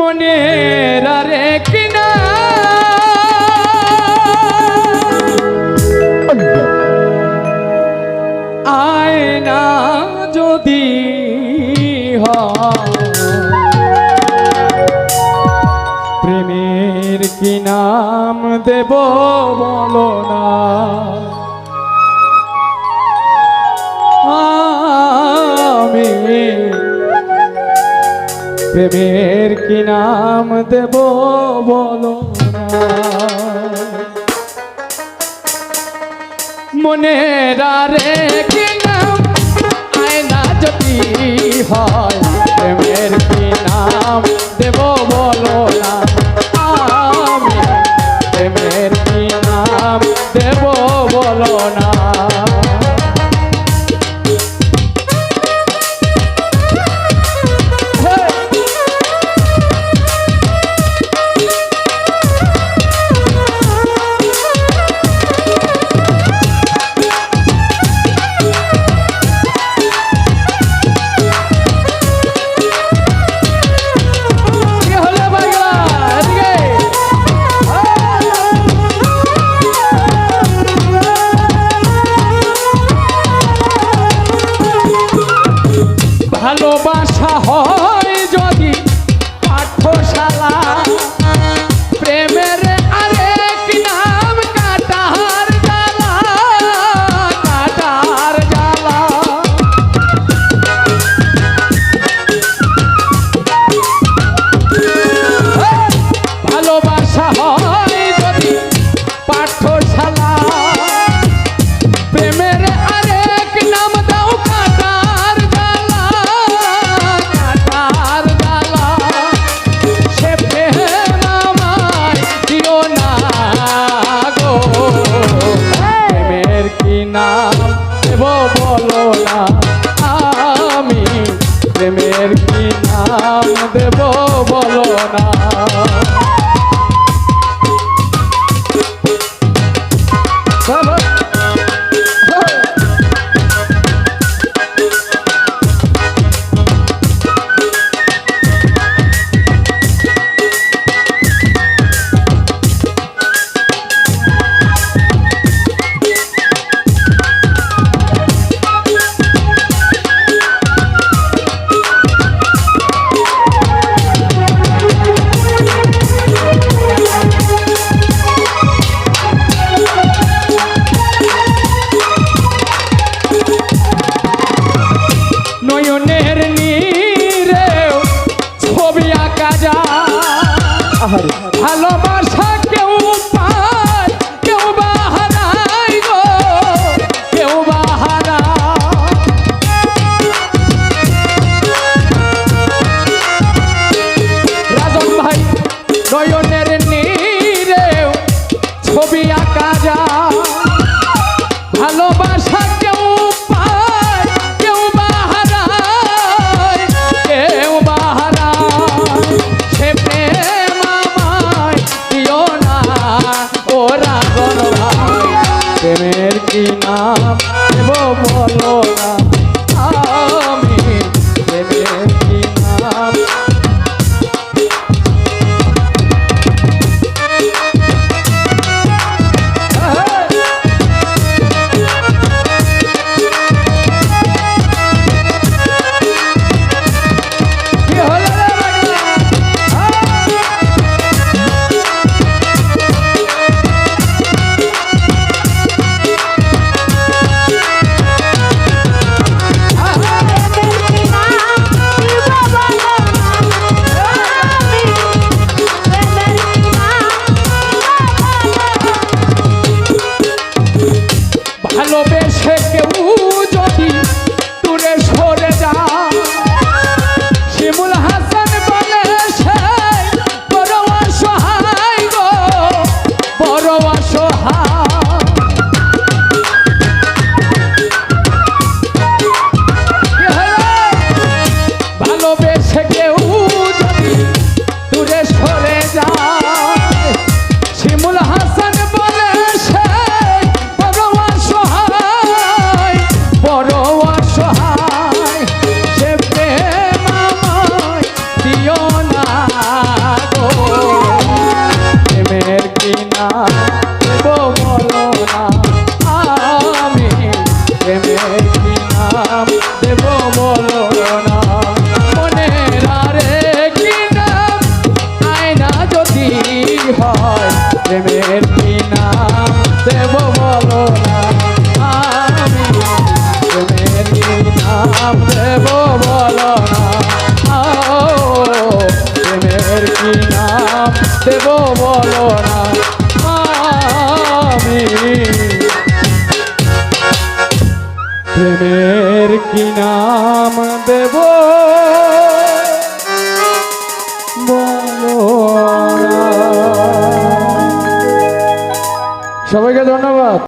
মনের আরে কিনা? যদি কি নাম দেব বলো না? প্রেমের কি নাম দেব বলো মনে রে কি নাম? আয়না যদি হয়, প্রেমের কি নাম দেব বলো না আহারে কি নাম বলো। হয়। প্রেমের বিনা দেব বলো না আমি প্রেমের বিনা দেব বলো না দেব বলো না আমি প্রেমের কি নাম দেবো